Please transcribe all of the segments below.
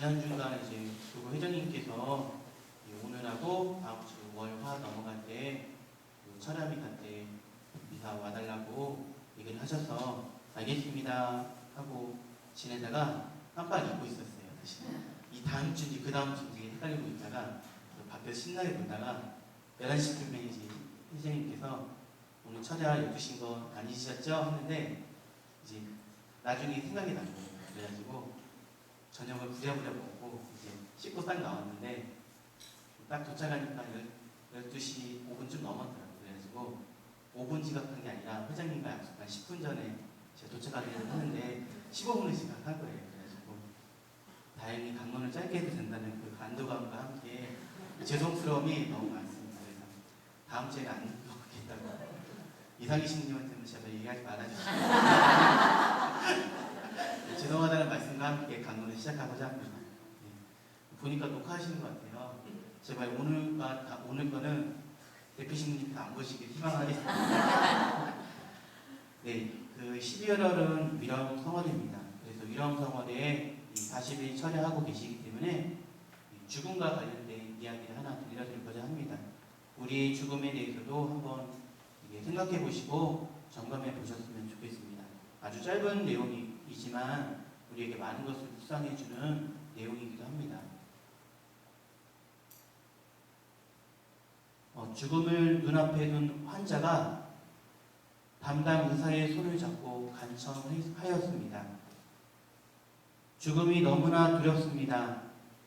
지난주가 이제 교구 회장님께서 이 오늘하고 다음 주 월화 넘어갈 때그 철암이 갈때 미사 와달라고 얘기를 하셔서 알겠습니다 하고 지내다가 깜빡 잊고 있었어요. 사실 이 다음 주인지 그 다음 주인지 헷갈리고 있다가 그 밖에서 신나게 놀다가 11시쯤에 이제 회장님께서 오늘 철야 12시인 거 아니셨죠? 했는데 이제 나중에 생각이 난 거예요. 그래가지고 저녁을 부랴부랴 먹고 이제 씻고 딱 나왔는데 딱 도착하니까 12시 5분쯤 넘었더라고요. 그래가지고 5분 지각한 게 아니라 회장님과 약속한 10분 전에 제가 도착하기로 했는데 15분을 지각한 거예요. 그래가지고 다행히 강론을 짧게 해도 된다는 그 안도감과 함께 죄송스러움이 너무 많습니다. 그래서 다음 주에는 안 먹겠다고 이상희 신님한테는 제발 얘기하지 말아주시고 네, 죄송하다는 말씀과 함께 강론을 시작하고자 합니다. 네. 보니까 녹화하시는 것 같아요. 제발 오늘과 다- 오늘 거는 대표 신부님께서 안 보시길 희망하겠습니다. 네, 그 12월은 위령 성월입니다. 그래서 위령 성월에 40일 철회하고 계시기 때문에 이 죽음과 관련된 이야기를 하나 들려드리고자 합니다. 우리의 죽음에 대해서도 한번 생각해 보시고 점검해 보셨으면 좋겠습니다. 아주 짧은 내용이지만 우리에게 많은 것을 묵상해 주는 내용이기도 합니다. 어, 죽음을 눈앞에 둔 환자가 담당 의사의 손을 잡고 간청하였습니다. 죽음이 너무나 두렵습니다.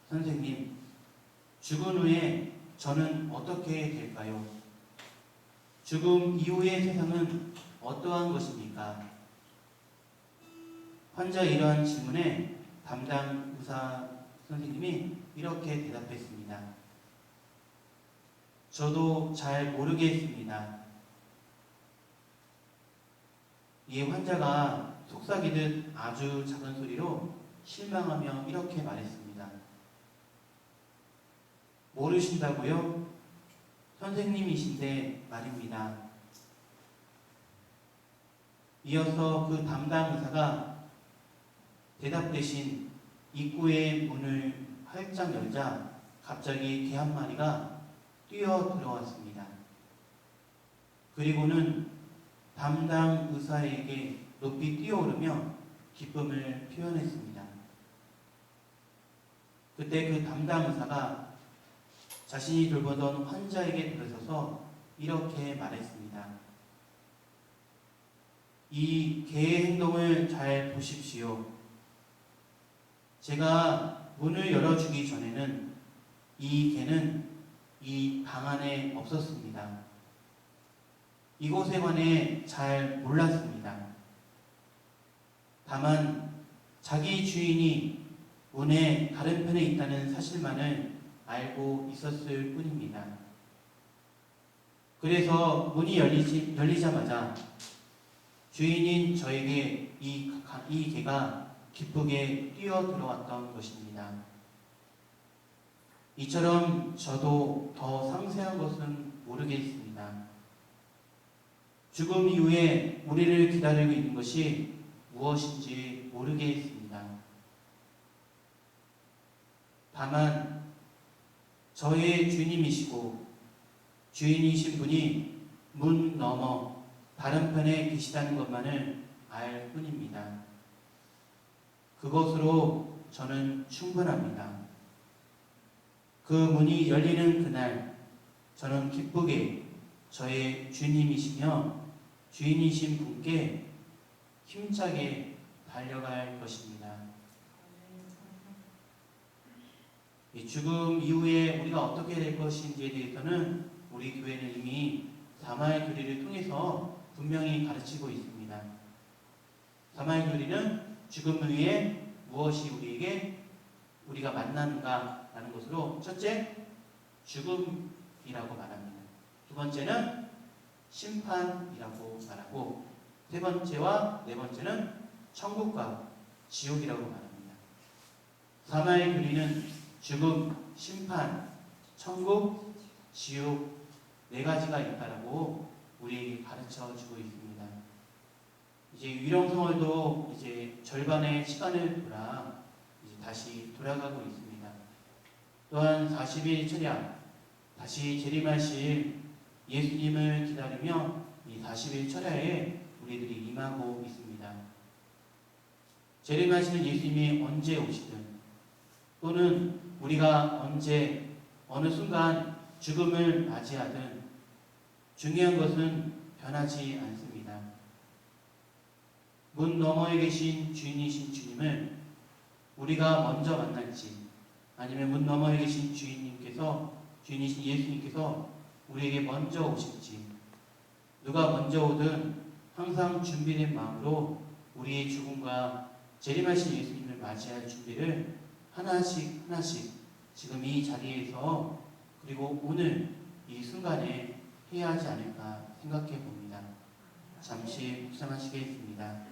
선생님, 죽은 후에 저는 어떻게 될까요? 죽음 이후의 세상은 어떠한 것입니까? 환자의 이러한 질문에 담당 의사 선생님이 이렇게 대답했습니다. 저도 잘 모르겠습니다. 이에 환자가 속삭이듯 아주 작은 소리로 실망하며 이렇게 말했습니다. 모르신다고요? 선생님이신데 말입니다. 이어서 그 담당 의사가 대답 대신 입구의 문을 활짝 열자 갑자기 개 한 마리가 뛰어 들어왔습니다. 그리고는 담당 의사에게 높이 뛰어오르며 기쁨을 표현했습니다. 그때 그 담당 의사가 자신이 돌보던 환자에게 들어서서 이렇게 말했습니다. 이 개의 행동을 잘 보십시오. 제가 문을 열어주기 전에는 이 개는 이 방 안에 없었습니다. 이곳에 관해 잘 몰랐습니다. 다만 자기 주인이 문의 다른 편에 있다는 사실만을 알고 있었을 뿐입니다. 그래서 문이 열리지, 열리자마자 주인인 저에게 이, 가- 이 개가 기쁘게 뛰어 들어왔던 것입니다. 이처럼 저도 더 상세한 것은 모르겠습니다. 죽음 이후에 우리를 기다리고 있는 것이 무엇인지 모르겠습니다. 다만 저의 주님이시고 주인이신 분이 문 너머 다른 편에 계시다는 것만을 알 뿐입니다. 그것으로 저는 충분합니다. 그 문이 열리는 그날 저는 기쁘게 저의 주님이시며 주인이신 분께 힘차게 달려갈 것입니다. 이 죽음 이후에 우리가 어떻게 될 것인지에 대해서는 우리 교회는 이미 사마의 교리를 통해서 분명히 가르치고 있습니다. 사마의 교리는 죽음 후에 무엇이 우리에게 우리가 만나는가라는 것으로 첫째 죽음이라고 말합니다. 두 번째는 심판이라고 말하고 세 번째와 네 번째는 천국과 지옥이라고 말합니다. 사마의 교리는 죽음, 심판, 천국, 지옥 네 가지가 있다라고 우리에게 가르쳐 주고 있습니다. 이제 위령성월도 이제 절반의 시간을 돌아 이제 다시 돌아가고 있습니다. 또한 40일 철야 다시 재림하실 예수님을 기다리며 이 40일 철야에 우리들이 임하고 있습니다. 재림하시는 예수님이 언제 오시든 또는 우리가 언제 어느 순간 죽음을 맞이하든 중요한 것은 변하지 않습니다. 문 너머에 계신 주인이신 주님을 우리가 먼저 만날지 아니면 문 너머에 계신 주인님께서 주인이신 예수님께서 우리에게 먼저 오실지 누가 먼저 오든 항상 준비된 마음으로 우리의 죽음과 재림하신 예수님을 맞이할 준비를 하나씩 하나씩 지금 이 자리에서 그리고 오늘 이 순간에 해야 하지 않을까 생각해 봅니다. 잠시 묵상하시겠습니다.